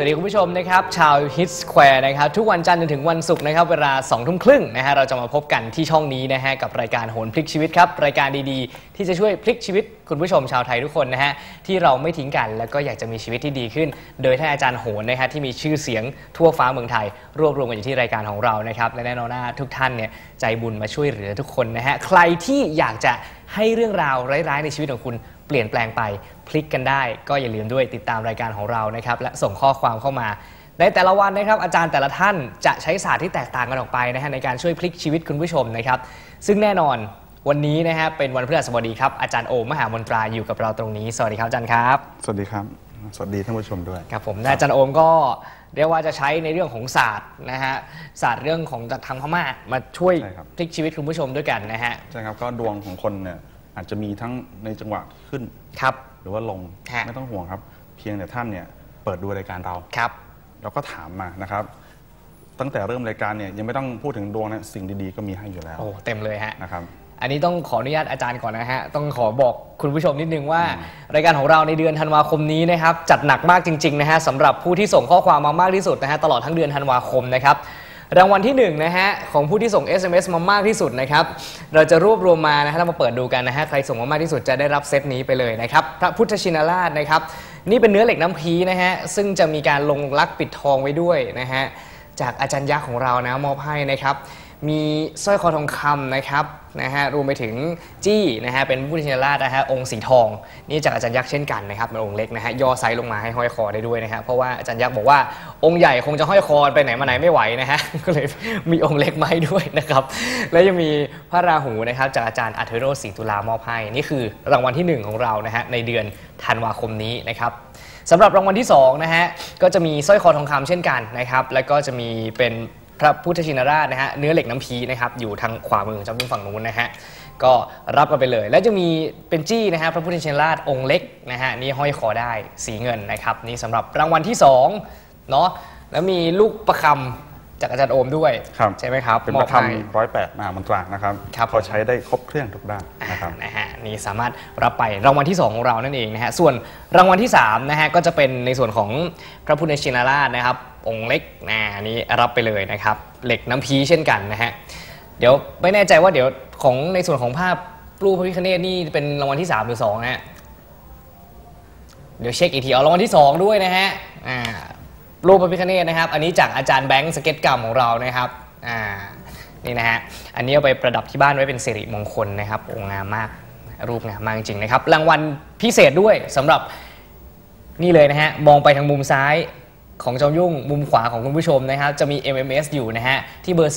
สวัสดีคุณผู้ชมนะครับชาวฮิตสแควร์นะครับทุกวันจันทร์จนถึงวันศุกร์นะครับเวลา2องทุ่มครึ่งนะฮะเราจะมาพบกันที่ช่องนี้นะฮะกับรายการโหนพลิกชีวิตครับรายการดีๆ ที่จะช่วยพลิกชีวิตคุณผู้ชมชาวไทยทุกคนนะฮะที่เราไม่ทิ้งกันแล้วก็อยากจะมีชีวิตที่ดีขึ้น โดยท่านอาจารย์โหนนะฮะที่มีชื่อเสียงทั่วฟ้าเมืองไทย รวบรวมกันอยู่ที่รายการของเรานะครับและแน่นอนว่าทุกท่านเนี่ยใจบุญมาช่วยเหลือทุกคนนะฮะใครที่อยากจะให้เรื่องราวร้ายๆในชีวิตของคุณ เปลี่ยนแปลงไปพลิกกันได้ ก็อย่าลืมด้วยติดตามรายการของเรานะครับและส่งข้อความเข้ามา ในแต่ละวันนะครับอาจารย์แต่ละท่านจะใช้ศาสตร์ที่แตกต่างกันออกไปนะฮะในการช่วยพลิกชีวิตคุณผู้ชมนะครับซึ่งแน่นอนวันนี้นะฮะเป็นวันพฤหัสบดีครับอาจารย์โอมมหามนตราอยู่กับเราตรงนี้สวัสดีครับอาจารย์ครับ สวัสดีครับ สวัสดีท่านผู้ชมด้วยครับผมและอาจารย์โอมก็เรียกว่าจะใช้ในเรื่องของศาสตร์นะฮะศาสตร์เรื่องของจากทางพม่ามาช่วยใช่ครับพลิกชีวิตคุณผู้ชมด้วยกันนะฮะใช่ครับก็ดวงของคนเนี่ย อาจจะมีทั้งในจังหวะขึ้นครับ หรือว่าลงฮะไม่ต้องห่วงครับ เพียงแต่ท่านเนี่ยเปิดดูรายการเราครับแล้วก็ถามมานะครับ ตั้งแต่เริ่มรายการเนี่ยยังไม่ต้องพูดถึงดวงนะสิ่งดีๆก็มีให้อยู่แล้วโอ้เต็มเลยฮะนะครับอันนี้ต้องขออนุญาตอาจารย์ก่อนนะฮะ ต้องขอบอกคุณผู้ชมนิดนึงว่า รายการของเราในเดือนธันวาคมนี้นะครับ จัดหนักมากจริงๆนะฮะสำหรับผู้ที่ส่งข้อความมามากที่สุดนะฮะตลอดทั้งเดือนธันวาคมนะครับ รางวัลที่หนึ่งนะฮะของผู้ที่ส่ง SMS มามากที่สุดนะครับ เราจะรวบรวมมานะฮะแล้วมาเปิดดูกันนะฮะใครส่งมามากที่สุดจะได้รับเซตนี้ไปเลยนะครับพระพุทธชินราชนะครับ นี่เป็นเนื้อเหล็กน้ำพีนะฮะซึ่งจะมีการลงลักปิดทองไว้ด้วยนะฮะจากอาจารย์ยักษ์ของเรานะมอบให้นะครับ มีสร้อยคอทองคำนะครับนะฮะรวมไปถึงจี้นะฮะเป็นพุทธชินราชนะฮะองค์สีทอง นี่จากอาจารย์ยักษ์เช่นกันนะครับเป็นองค์เล็กนะฮะย่อไซส์ลงมาให้ห้อยคอได้ด้วยนะฮะเพราะว่าอาจารย์ยักษ์บอกว่าองค์ใหญ่คงจะห้อยคอไปไหนมาไหนไม่ไหวนะฮะก็เลยมีองค์เล็กมาให้ด้วยนะครับและยังมีพระราหูนะครับจากอาจารย์อัธโรศศรีตุลามอบให้นี่คือรางวัลที่หนึ่งของเรานะฮะในเดือนธันวาคมนี้นะครับสำหรับรางวัลที่2นะฮะก็จะมีสร้อยคอทองคำเช่นกันนะครับแล้วก็จะมีเป็น พระพุทธชินราชนะฮะเนื้อเหล็กน้ำพีนะครับอยู่ทางขวามือจำเป็นฝั่งนู้นนะฮะก็รับกันไปเลย แล้วจะมีเป็นจี้นะฮะพระพุทธชินราชองค์เล็กนะฮะนี่ห้อยคอได้สีเงินนะครับนี่สำหรับรางวัลที่2เนาะแล้วมีลูกประคำจากอาจารย์โอมด้วยครับใช่ไหมครับเป็นมปอบระให้คำร้อยแปดมหามนตรานะครับครับพอใช้ได้ครบเครื่องทุกด้านนะครับนะฮะนี่สามารถรับไปรางวัลที่ 2 ของเรานั่นเองนะฮะส่วนรางวัลที่3นะฮะก็จะเป็นในส่วนของพระพุทธชินราชนะครับ องค์เล็กนะนี้รับไปเลยนะครับ เหล็กน้ำพีเช่นกันนะฮะเดี๋ยวไม่แน่ใจว่าเดี๋ยวของในส่วนของภาพรูปพระพิคเนตนี่เป็นรางวัลที่ 3 หรือ2นะฮะเดี๋ยวเช็คอีกทีเอารางวัลที่ 2 ด้วยนะฮะอ่ารูปพระพิคเนตนะครับ อันนี้จากอาจารย์แบงค์สเก็ตกรรมของเรานะครับอ่านี่นะฮะอันนี้เอาไปประดับที่บ้านไว้เป็นสิริมงคลนะครับองค์งามมากรูปงามมากจริงๆนะครับรางวัลพิเศษด้วยสำหรับนี่เลยนะฮะมองไปทางมุมซ้าย ของจอมยุ่งมุมขวาของคุณผู้ชมนะครับจะมี MMS อยู่นะฮะที่เบอร์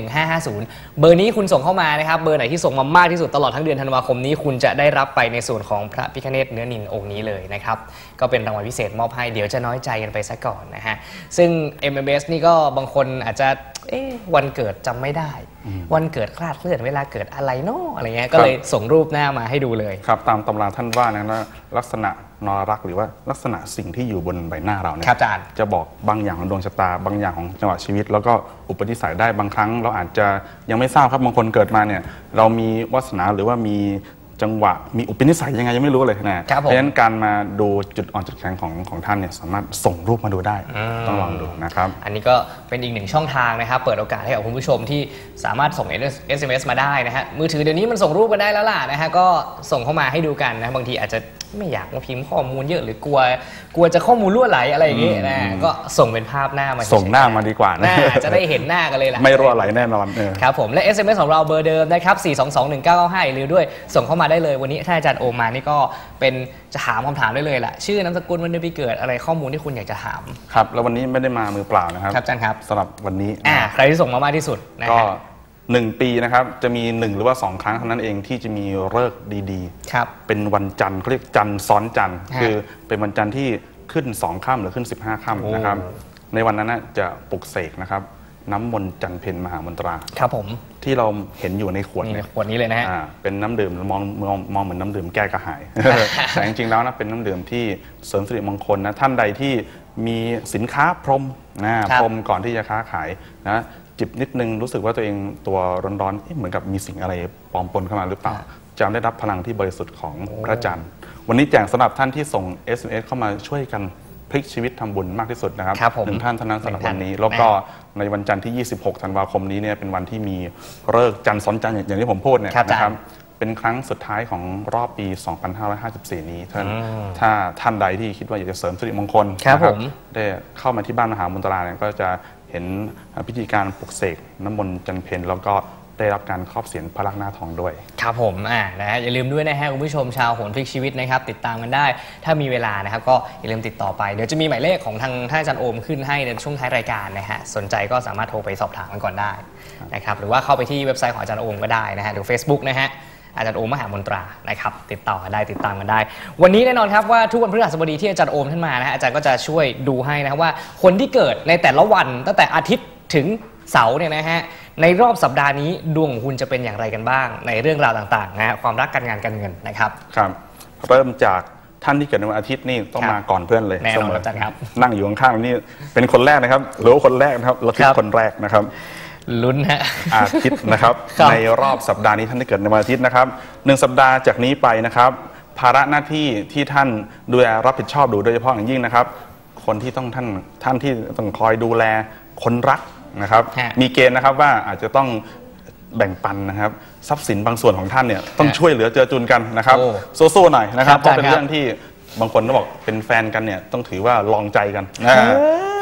4221550 เบอร์นี้คุณส่งเข้ามานะครับเบอร์ไหนที่ส่งมามากที่สุดตลอดทั้งเดือนธันวาคมนี้ คุณจะได้รับไปในส่วนของพระพิคเนตเนื้อนินองค์นี้เลยนะครับก็เป็นรางวัลพิเศษมอบให้เดี๋ยวจะน้อยใจกันไปซะก่อนนะฮะซึ่ง MMS นี่ก็บางคนอาจจะ เอ๊ะวันเกิดจำไม่ได้ วันเกิดคลาดเคลื่อนเวลาเกิดอะไรเนาะอะไรเงี้ยก็เลยส่งรูปหน้ามาให้ดูเลยครับ ตามตำราท่านว่านะว่าลักษณะนรรักษ์หรือว่าลักษณะสิ่งที่อยู่บนใบหน้าเราเนี่ยครับอาจารย์จะบอกบางอย่างของดวงชะตา บางอย่างของจังหวะชีวิต แล้วก็อุปนิสัยได้บางครั้ง เราอาจจะยังไม่ทราบครับบางคนเกิดมาเนี่ยเรามีวาสนาหรือว่ามี จังหวะมีอุปนิสัยยังไงยังไม่รู้เลยนะครับผมเพราะฉะนั้นการมาดูจุดอ่อนจุดแข็งของของท่านเนี่ยสามารถส่งรูปมาดูได้อืมต้องลองดูนะครับ อันนี้ก็เป็นอีกหนึ่งช่องทางนะครับ เปิดโอกาสให้กับคุณผู้ชมที่สามารถส่ง SMS มาได้นะฮะมือถือเดี๋ยวนี้มันส่งรูปกันได้แล้วล่ะนะฮะก็ส่งเข้ามาให้ดูกันนะบางทีอาจจะไม่อยากมาพิมพ์ข้อมูลเยอะหรือกลัว กลัวจะข้อมูลรั่วไหลอะไรอย่างงี้นะก็ส่งเป็นภาพหน้ามาส่งหน้ามาดีกว่านะน่าจะได้เห็นหน้ากันเลยล่ะไม่รั่วไหลแน่นอนเออครับผมและ SMS ของเราเบอร์เดิมนะครับ4221995หรือด้วยส่งเข้ามาได้เลย วันนี้ถ้าอาจารย์โอมานี่ก็เป็นจะถามคำถามได้เลยล่ะชื่อนามสกุลวันเดือนปีเกิดอะไรข้อมูลที่คุณอยากจะถาม ครับ แล้ววันนี้ไม่ได้มามือเปล่านะครับครับอาจารย์ครับสำหรับวันนี้อ่านะครับใครที่ส่งมามากที่สุดนะก็ฮะ หนึ่งปีนะครับจะมีหนึ่งหรือว่าสองครั้งเท่านั้นเองที่จะมีเลิกษ์ดีครับ ๆ เป็นวันจันทร์เขาเรียกจันทร์ซ้อนจันทร์ฮะคือเป็นวันจันทร์ที่ขึ้นสองค่ำหรือขึ้น 15ค่ำนะครับโอ้ในวันนั้นนะจะปลุกเสกนะครับ น้ำมนต์จันเพนมหามนตรา ครับผม ที่เราเห็นอยู่ในขวดนี่เนี่ยขวดนี้เลยนะฮะ อ่าเป็นน้ำดื่มมองมองมองเหมือนน้ำดื่มแก้กระหาย แต่จริงๆแล้วนะเป็นน้ำดื่มที่เสริมสิริมงคลนะท่านใดที่มีสินค้าพรหมนะครับพรหมก่อนที่จะค้าขายนะจิบนิดนึงรู้สึกว่าตัวเองตัวร้อนๆเอ๊ะเหมือนกับมีสิ่งอะไรปลอมปนเข้ามาหรือเปล่า จะได้รับพลังที่บริสุทธิ์ของพระจันทร์ วันนี้แจกสำหรับท่านที่ส่ง SMS เข้ามาช่วยกัน พลิกชีวิตทำบุญมากที่สุดนะครับครับผมหนึ่งท่านเท่านั้นสำหรับหนึ่งท่าวันนนี้ แล้วก็ในวันจันทร์ที่ 26 ธันวาคมนี้เนี่ยเป็นวันที่มีเลิกษ์จันทร์ซ้อนจันทร์อย่างที่ผมพูดเนี่ยครับอาจารย์นะครับเป็นครั้งสุดท้ายของรอบปี 2554 นี้ท่านถ้าท่านใดที่คิดว่าอยากจะเสริมสิริมงคลครับนะผมได้เข้ามาที่บ้านมหามุนตราเนี่ยก็จะเห็นพิธีการปลุกเสกน้ำมนต์จันเพนแล้วก็ ได้รับการครอบเสียนพระลักษณ์หน้าทองด้วย ครับผมอ่านะฮะอย่าลืมด้วยนะฮะคุณผู้ชมชาวโหนพลิกชีวิตนะครับ ติดตามกันได้ ถ้ามีเวลานะครับ ก็อย่าลืมติดต่อไป เดี๋ยวจะมีหมายเลขของทางท่านอาจารย์โอมขึ้นให้ในช่วงท้ายรายการนะฮะสนใจก็สามารถโทรไปสอบถามกันก่อนได้นะครับหรือว่าเข้าไปที่เว็บไซต์ของอาจารย์โอมก็ได้นะฮะหรือ Facebook นะฮะอาจารย์โอมมหามนตรานะครับติดต่อได้ติดตามกันได้ วันนี้แน่นอนครับว่าทุกวันพฤหัสบดีที่อาจารย์โอมท่านมานะฮะอาจารย์ก็จะช่วยดูให้นะครับว่าคนที่เกิดในแต่ละวันตั้งแต่อาทิตย์ถึงเสาร์เนี่ยนะฮะ ในรอบสัปดาห์นี้ดวงของคุณจะเป็นอย่างไรกันบ้าง ในเรื่องราวต่างๆนะฮะความรักการงานการเงินนะครับครับ เริ่มจากท่านที่เกิดในวันอาทิตย์นี่ต้องครับมาก่อนเพื่อนเลยแน่นอนเสมอาจารย์ครับนั่งอยู่ข้างๆนี่เป็นคนแรกนะครับหรือว่าคนแรกนะครับระทึคกรับคนแรกนะครับลุ้นฮะอาทิตย์นะครับครับในรอบสัปดาห์นี้ท่านที่เกิดในวันอาทิตย์นะครับหนึ่งสัปดาห์จากนี้ไปนะครับ ภาระหน้าที่ที่ท่านดูแลรับผิดชอบดูโดยเฉพาะอย่างยิ่งนะครับ คนที่ต้องท่านท่านที่ต้องคอยดูแลคนรัก นะครับฮะมีเกณฑ์นะครับว่าอาจจะต้องแบ่งปันนะครับทรัพย์สินบางส่วนของท่านเนี่ยต้องฮะช่วยเหลือเจือจุนกันนะครับโอ้สู้ๆหน่อยนะครับครับเพราะเป็นอาจารย์เรื่องที่บางคนก็บอกเป็นแฟนกันเนี่ยต้องถือว่าลองใจกันนะ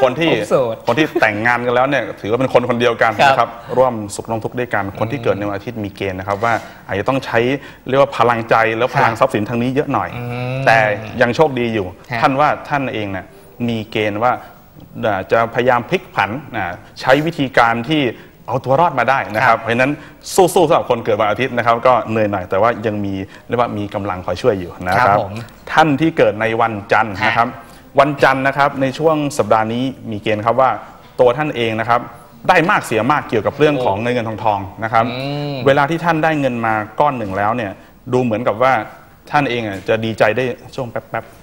คนที่ผมโสดคนที่แต่งงานกันแล้วเนี่ยถือว่าเป็นคนคนเดียวกันครับนะครับร่วมสุขร่วมทุกข์ด้วยกันคนที่เกิดในวันอาทิตย์มีเกณฑ์นะครับว่าอาจจะต้องใช้เรียกว่าพลังใจแล้วพลังทรัพย์สินทางนี้เยอะหน่อยมแต่ยังโชคดีอยู่ฮะท่านว่าท่านเองเนี่ยมีเกณฑ์ว่าเอ่อ จะพยายามพลิกผันนะใช้วิธีการที่เอาตัวรอดมาได้นะคครัรับบเพราะฉะนั้นสู้ๆสำหรับคนเกิดวันอาทิตย์นะครับ ก็เหนื่อยหน่อยแต่ว่ายังมีเรียกว่ามีกำลังคอยช่วยอยู่นะคครัรับบผมท่านที่เกิดในวันจันทร์ฮะนะครับ วันจันทร์นะครับในช่วงสัปดาห์นี้มีเกณฑ์ครับว่าตัวท่านเองนะครับได้มากเสียมากเกี่ยวกับเรื่องของเงินเงินทองทองนะครับอืมเวลาที่ท่านได้เงินมาก้อนหนึ่งแล้วเนี่ยดูเหมือนกับว่าท่านเองอะจะดีใจได้ช่วงแป๊บๆ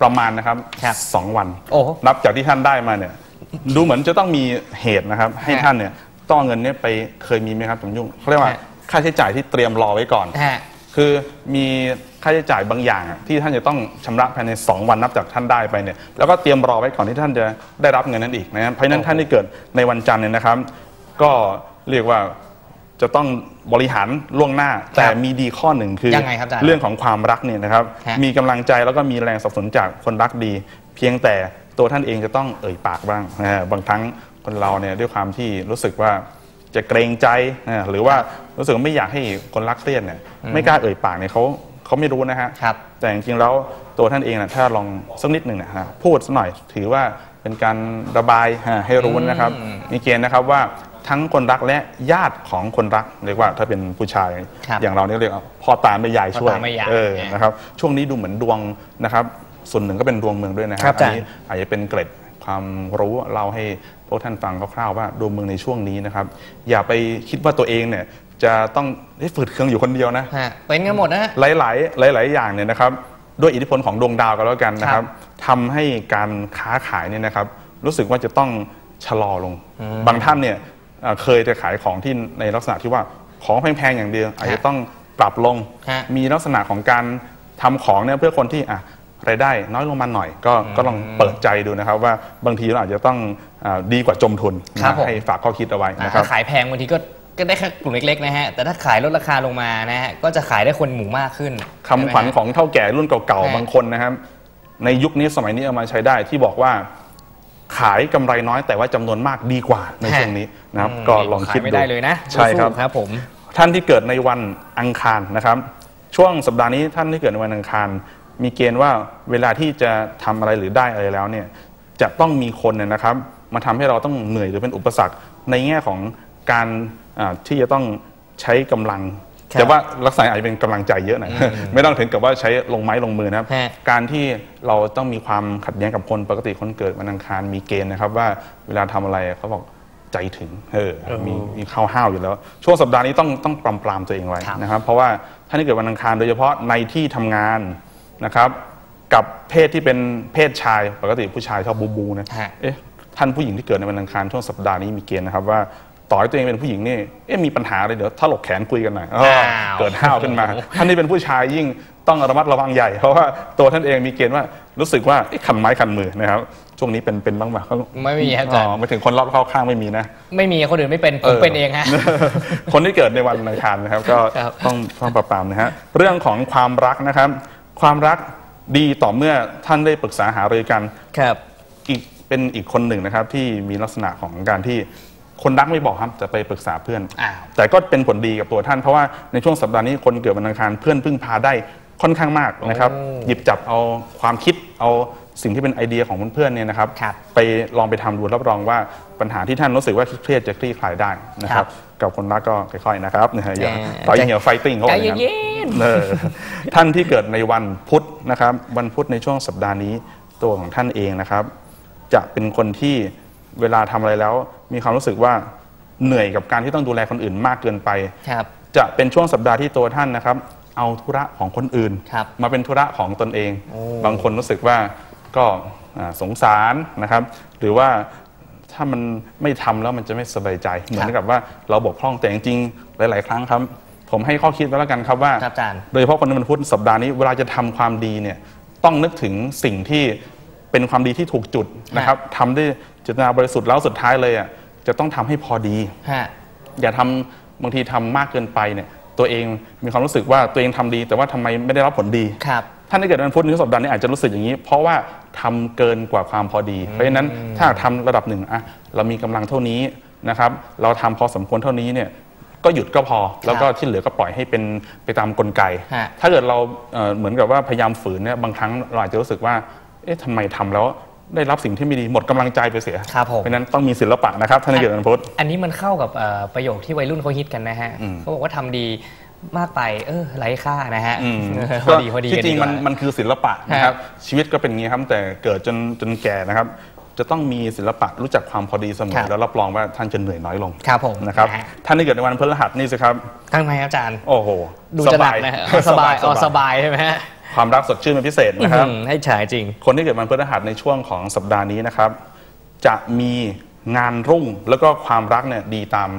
ประมาณนะครับครับสองวันโอ้โหนับจากที่ท่านได้มาเนี่ย ดูเหมือนจะต้องมีเหตุนะครับ ให้ฮะท่านเนี่ยต้องเอาเงินเนี่ยไปเคยมีไหมครับผมยุ่งเขาเรียกว่าฮะ ค่าใช้จ่ายที่เตรียมรอไว้ก่อน ฮะ คือมีค่าใช้จ่ายบางอย่างอะที่ท่านจะต้องชำระภายใน 2 วันนับจากท่านได้ไปเนี่ยแล้วก็เตรียมรอไว้ก่อนที่ท่านจะได้รับเงินนั้นอีกนะครับเพราะฉะนั้นโอ้โหท่านที่เกิดในวันจันทร์เนี่ยนะครับ ก็เรียกว่า จะต้องบริหารล่วงหน้า แต่มีดีข้อหนึ่งคือยังไงครับอาจารย์เรื่องของความรักเนี่ยนะครับ ฮะ มีกำลังใจแล้วก็มีแรงสนับสนุนจากคนรักดี เพียงแต่ตัวท่านเองจะต้องเอ่ยปากบ้างนะฮะบางครั้งคนเราเนี่ยด้วยความที่รู้สึกว่าจะเกรงใจนะหรือว่ารู้สึกว่าไม่อยากให้คนรักเครียดเนี่ยไม่กล้าเอ่ยปากเนี่ยเขาเขาไม่รู้นะฮะ ครับ แต่จริงๆแล้วตัวท่านเองนะถ้าลองสักนิดหนึ่งนะฮะพูดสักหน่อยถือว่าเป็นการระบายฮะให้รู้นะครับอืมมีเกณฑ์นะครับว่า ทั้งคนรักและญาติของคนรักเรียกว่าถ้าเป็นผู้ชาย ครับอย่างเราเนี่ยเรียกว่าพ่อตาแม่ยายช่วยพ่อตาแม่ยายเออนะครับช่วงนี้ดูเหมือนดวงนะครับส่วนหนึ่งก็เป็นดวงเมืองด้วยนะคครัรับบอาจารย์นนี้อาจจะเป็นเกร็ดความรู้เราให้พวกท่านฟังคร่าวๆว่าดวงเมืองในช่วงนี้นะครับ อย่าไปคิดว่าตัวเองเนี่ยจะต้องได้ฝืดเคืองอยู่คนเดียวนะ ฮะเป็นกันหมดนะฮะ หลาย ๆ หลาย ๆ อย่างเนี่ยนะครับด้วยอิทธิพลของดวงดาวกันแล้วกันนะครับทำให้การค้าขายเนี่ยนะครับรู้สึกว่าจะต้องชะลอลง บางท่านเนี่ย เอ่อเคยจะขายของที่ในลักษณะที่ว่าของแพงๆอย่างเดียวอาจจะต้องปรับลงฮะมีลักษณะของการทำของเนี่ยเพื่อคนที่อะรายได้น้อยลงมาหน่อยก็ก็ลองเปิดใจดูนะครับ ว่าบางทีเราอาจจะต้องอาดีกว่าจมทุนครับนะผมให้ฝากข้อคิดเอาไว้นะครับถ้าขายแพงบางทีก็ก็ได้แค่กลุ่มเล็กๆนะฮะ แต่ถ้าขายลดราคาลงมานะฮะ ก็จะขายได้คนหมู่มากขึ้น คำขวัญใช่ไหมฮะของเท่าแก่รุ่นเก่าฮะๆบางคนนะครับ ในยุคนี้สมัยนี้เอามาใช้ได้ที่บอกว่า ขายกำไรน้อยแต่ว่าจำนวนมากดีกว่าในช่วงนี้นะครับอืมก็ลองคิดขายไม่ดูได้เลยนะ ใช่ครับสู้ๆครับผมท่านที่เกิดในวันอังคารนะครับ ช่วงสัปดาห์นี้ท่านที่เกิดในวันอังคาร มีเกณฑ์ว่าเวลาที่จะทำอะไรหรือได้อะไรแล้วเนี่ยจะต้องมีคนเนี่ยนะครับ มาทำให้เราต้องเหนื่อยหรือเป็นอุปสรรคในแง่ของการอ่าที่จะต้องใช้กำลังครับ แต่ว่าลักษณะอาจจะเป็นกำลังใจเยอะหน่อยไม่ต้องถึงกับว่าใช้ลงไม้ลงมือนะครับฮะการที่เราต้องมีความขัดแย้งกับคนปกติคนเกิดวันอังคารมีเกณฑ์นะครับ ว่าเวลาทำอะไรเขาบอกใจถึงเออเออมีมีข้าวห้าวอยู่แล้ว ช่วงสัปดาห์นี้ต้องต้องปรามปรามตัวเองไว้ครับนะครับ เพราะว่าท่านที่เกิดวันอังคารโดยเฉพาะในที่ทำงานนะครับ กับเพศที่เป็นเพศชายปกติผู้ชายชอบบูบูนะฮะเอ๊ะท่านผู้หญิงที่เกิดในวันอังคารช่วงสัปดาห์นี้มีเกณฑ์นะครับว่า ต่อให้ตัวเองเป็นผู้หญิงนี่เอ๊ะมีปัญหาอะไรเดี๋ยวถ้าหลกแขนคุยกันหน่อยอ้ออ้าวเกิดห้าวขึ้นมา ท่านที่เป็นผู้ชายยิ่งต้องระมัดระวังใหญ่ เพราะว่าตัวท่านเองมีเกณฑ์ว่ารู้สึกว่าเอ๊ะคันไม้คันมือนะครับช่วงนี้เป็นเป็นบ้างไหมไม่มีครับอาจารย์อ๋อไม่ถึงคนรอบเข้าข้างไม่มีนะ ไม่มีคนอื่นไม่เป็นผมเป็นเองฮะคนที่เกิดในวันอังคารนะครับ ก็ครับต้องต้องปรับปรามนะฮะเรื่องของความรักนะครับ ความรักดีต่อเมื่อท่านได้ปรึกษาหารือกันครับอีกเป็นอีกคนหนึ่งนะครับที่มีลักษณะของการที่ คนรักไม่บอกครับจะไปปรึกษาเพื่อน อ้าว แต่ก็เป็นผลดีกับตัวท่านเพราะว่าในช่วงสัปดาห์นี้คนเกิดวันอังคารเพื่อนพึ่งพาได้ค่อนข้างมากนะครับโอ้หยิบจับเอาความคิดเอาสิ่งที่เป็นไอเดียของเพื่อนๆเนี่ยนะครับ ครับไปลองไปทำดูรับรองว่าปัญหาที่ท่านรู้สึกว่าเครียดจะคลี่คลายได้นะคครัรับบ กับคนรักก็ค่อยๆนะครับนะฮะอย่าเออ ต่อยังเหี่ยวไฟติ้งเขาบใจอกอย่างนั้น เย็น เออท่านที่เกิดในวันพุธนะครับ วันพุธในช่วงสัปดาห์นี้ตัวของท่านเองนะครับ จะเป็นคนที่ เวลาทำอะไรแล้ว มีความรู้สึกว่าเหนื่อยกับการที่ต้องดูแลคนอื่นมากเกินไปๆครับจะเป็นช่วงสัปดาห์ที่ตัวท่านนะครับ เอาธุระของคนอื่นครับมาเป็นธุระของตนเองโอ้บางคนรู้สึกว่าก็อ่าสงสารนะครับ หรือว่าถ้ามันไม่ทำแล้วมันจะไม่สบายใจ เหมือนกับว่าเราบกพร่องแต่จริงๆหลาย ๆ ครั้งครับ ผมให้ข้อคิดไว้แล้วกันครับว่าครับอาจารย์โดยเฉพาะคนที่มันพุธสัปดาห์นี้เวลาจะทำความดีเนี่ยต้องนึกถึงสิ่งที่เป็นความดีที่ถูกจุดนะครับทำด้วย เจตนาบริสุทธิ์แล้วสุดท้ายเลยอะจะต้องทำให้พอดีฮะอย่าทำบางทีทำมากเกินไปเนี่ย ตัวเองมีความรู้สึกว่าตัวเองทำดี แต่ว่าทำไมไม่ได้รับผลดีครับท่านที่เกิดวันพุธในสัปดาห์นี้อาจจะรู้สึกอย่างนี้ เพราะว่าทำเกินกว่าความพอดี เพราะฉะนั้นถ้าหากทำระดับหนึ่งอะเรามีกำลังเท่านี้นะครับ เราทำพอสมควรเท่านี้เนี่ยก็หยุดก็พอ แล้วก็ที่เหลือก็ปล่อยให้เป็นไปตามกลไกฮะถ้าเกิดเราเอ่อเหมือนกับว่าพยายามฝืนเนี่ยบางครั้งเราอาจจะรู้สึกว่าเอ๊ะทำไมทำแล้ว ได้รับสิ่งที่ไม่ดีหมดกำลังใจไปเสียครับผมเพราะฉะนั้นต้องมีศิลปะนะครับท่านที่เกิดวันพุธอันนี้มันเข้ากับเอ่อประโยคที่วัยรุ่นเขาฮิตกันนะฮะอืมเขาบอกว่าทำดีมากไปเออไร้ค่านะฮะอืมเออพอดีพอดีที่จริงกัมันดีกว่ามันคือศิลปะนะครับฮะชีวิตก็เป็นอย่างนี้ครับแต่เกิดจนจนแก่นะครับ จะต้องมีศิลปะรู้จักความพอดีเสมครัอบแล้วรับรองว่าท่านจะเหนื่อยน้อยลงครับผมนะครับนะฮะท่านที่เกิดในวันพฤหัสนี่สิครับข้างในครับอาจารย์โอ้โหดูจะหนักนะฮะอ๋อสบายอ๋อสบายใช่ไหมฮะ ความรักสดชื่นเป็นพิเศษนะครับอืมให้ฉายจริง คนที่เกิดวันพฤหัสในช่วงของสัปดาห์นี้นะครับ จะมีงานรุ่งแล้วก็ความรักเนี่ยดีตาม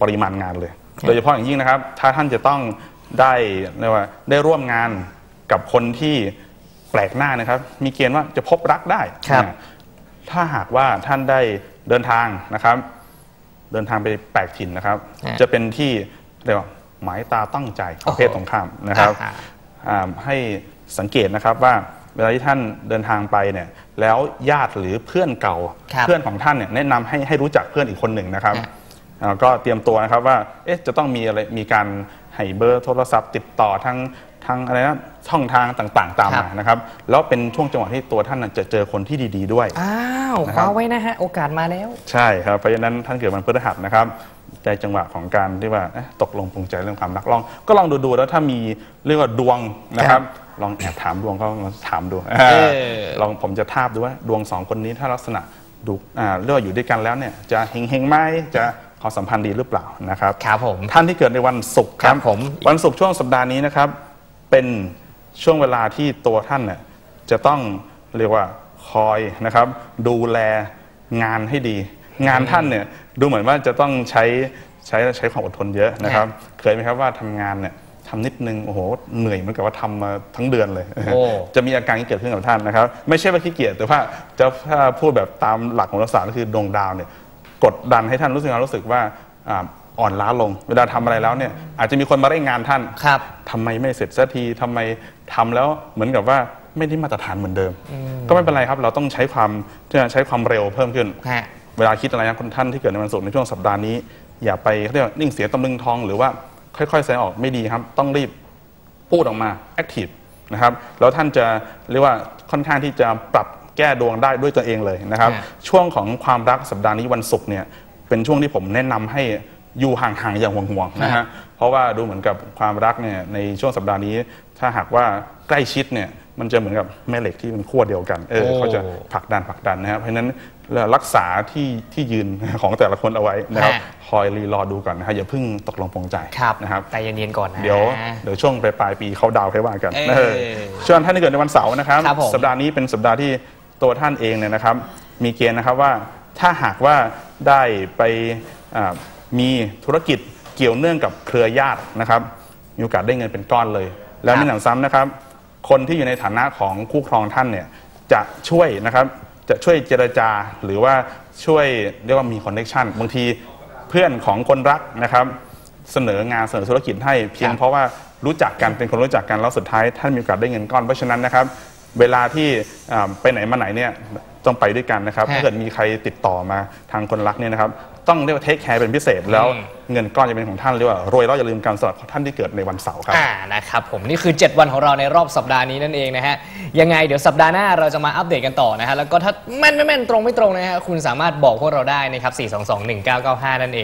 ปริมาณงานเลย โดยเฉพาะอย่างยิ่งนะครับ ถ้าท่านจะต้องได้เรียกว่าได้ร่วมงานกับคนที่แปลกหน้านะครับ มีเกณฑ์ว่าจะพบรักได้ครับนะถ้าหากว่าท่านได้เดินทางนะครับ เดินทางไปแปลกถิ่นนะครับฮะจะเป็นที่เรียกว่าหมายตาตั้งใจของเพศตรงข้ามนะครับอ่าอ่าให้ สังเกตนะครับว่าเวลาที่ท่านเดินทางไปเนี่ยแล้วญาติหรือเพื่อนเก่า ครับเพื่อนของท่านเนี่ยแนะนำให้ให้รู้จักเพื่อนอีกคนหนึ่งนะครับฮะอ่าก็เตรียมตัวนะครับว่าเอ๊ะจะต้องมีอะไรมีการให้เบอร์โทรศัพท์ ติดต่อทางทางอะไรนะช่องทางต่างๆ ตามครับมานะครับแล้วเป็นช่วงจังหวะที่ตัวท่านน่ะจะเจอคนที่ดี ๆด้วย อ้าวนะคครับว้าไว้นะฮะ โอกาสมาแล้ว ใช่ครับเพราะฉะนั้นท่านเกิดวันพฤหัสนะครับในจังหวะของการที่ว่าเอ๊ะตกลงปรงใจเรื่องความรักลอง ก็ลองดูดูๆแล้วถ้ามีเรียกว่าดวงนะครับ ลองแอบถามดวงเขาลองถามดูอลองผมจะทาบดูว่าดวงสองคนนี้ถ้าลักษณะดูอ่าเรียกว่าอยู่ด้วยกันแล้วเนี่ยจะเฮงเฮงๆไหมจะความสัมพันธ์ดีหรือเปล่านะครับครับผมท่านที่เกิดในวันศุกร์คครัรับบผมวันศุกร์ช่วงสัปดาห์นี้นะครับ เป็นช่วงเวลาที่ตัวท่านเนี่ยจะต้องเรียกว่าคอยนะครับ ดูแลงานให้ดี งานท่านเนี่ยดูเหมือนว่าจะต้องใช้ใช้ใช้ความอดทนเยอะนะครับ เคยไหมครับว่าทำงานเนี่ย ทำนิดนึงโอ้โหเหนื่อยเหมือนกับว่าทำมาทั้งเดือนเลยโอ้จะมีอาการที่เกิดขึ้นกับท่านนะครับ ไม่ใช่ว่าขี้เกียจแต่ว่าจะถ้าพูดแบบตามหลักของรัฐศาสตร์ก็คือดวงดาวเนี่ยกดดันให้ท่านรู้สึกรู้สึกว่าอ่าอ่อนล้าลง เวลาทำอะไรแล้วเนี่ยอาจจะมีคนมาเร่งงานท่านครับทำไมไม่เสร็จสักทีทำไมทำแล้วเหมือนกับว่าไม่ได้มาตรฐานเหมือนเดิม ก็ไม่เป็นไรครับ เราต้องใช้ความใช้ความเร็วเพิ่มขึ้นฮะเวลาคิดอะไรนะคนท่านที่เกิดในวันศุกร์ในช่วงสัปดาห์นี้ อย่าไปเขาเรียกว่านิ่งเสียตำลึงทองหรือว่า ค่อยๆแสดงออกไม่ดีครับ ต้องรีบพูดออกมาแอคทีฟนะครับแล้วท่านจะเรียกว่าค่อนข้างที่จะปรับแก้ดวงได้ด้วยตัวเองเลยนะครับฮะช่วงของความรักสัปดาห์นี้วันศุกร์เนี่ยเป็นช่วงที่ผมแนะนำให้อยู่ห่างๆอย่างห่วงๆนะครัฮะบเพราะว่าดูเหมือนกับความรักเนี่ยในช่วงสัปดาห์นี้ ถ้าหากว่าใกล้ชิดเนี่ย มันจะเหมือนกับแม่เหล็กที่เป็นขั้วเดียวกัน เออโอ้เขาจะผลักดันผลักดันนะครับ เพราะฉะนั้นรักษาที่ที่ยืนของแต่ละคนเอาไว้นะครับฮะคอยรีรอดูก่อนนะครับอย่าเพิ่งตกลงปรงใจครับนะครับใจเย็นๆก่อนนะเดี๋ยวเดี๋ยวช่วงปลายๆปีเขาดาวน์ให้ว่ากันเออเออช่วงท่านที่เกิดในวันเสาร์นะครับครับผมสัปดาห์นี้เป็นสัปดาห์ที่ตัวท่านเองเนี่ยนะครับ มีเกณฑ์นะครับว่าถ้าหากว่าได้ไปอ่ามีธุรกิจเกี่ยวเนื่องกับเครือญาตินะครับ มีโอกาสได้เงินเป็นก้อนเลย แล้วครับมีหนำซ้ำนะครับ คนที่อยู่ในฐานะของคู่ครองท่านเนี่ยจะช่วยนะครับจะช่วยเจรจาหรือว่าช่วยเรียกว่ามีคอนเน t ชันบางทีเพื่อนของคนรักนะครับ เสนองานเสนอธุรกิจให้เพียงครับเพราะว่ารู้จักกันเป็นคนรู้จักกันแล้วสุดท้ายท่านมีโอกาสได้เงินก้อนเพราะฉะนั้นนะครับ เวลาที่อ่าไปไหนมาไหนเนี่ยต้องไปด้วยกันนะครับฮะถ้าเกิดมีใครติดต่อมาทางคนรักเนี่ยนะครับ ต้องเรียกว่าเทคแคร์เป็นพิเศษ แล้วอืมเงินก้อนจะเป็นของท่านเรียกว่ารวยแล้วอย่าลืมกันสำหรับท่านที่เกิดในวันเสาร์ครับอ่านะครับผมนี่คือ 7 วันของเราในรอบสัปดาห์นี้นั่นเองนะฮะยังไงเดี๋ยวสัปดาห์หน้าเราจะมาอัปเดตกันต่อนะฮะแล้วก็ถ้าแม่นไม่แม่นตรงไม่ตรงนะฮะคุณสามารถบอกพวกเราได้นะครับ4221995 นั่นเอง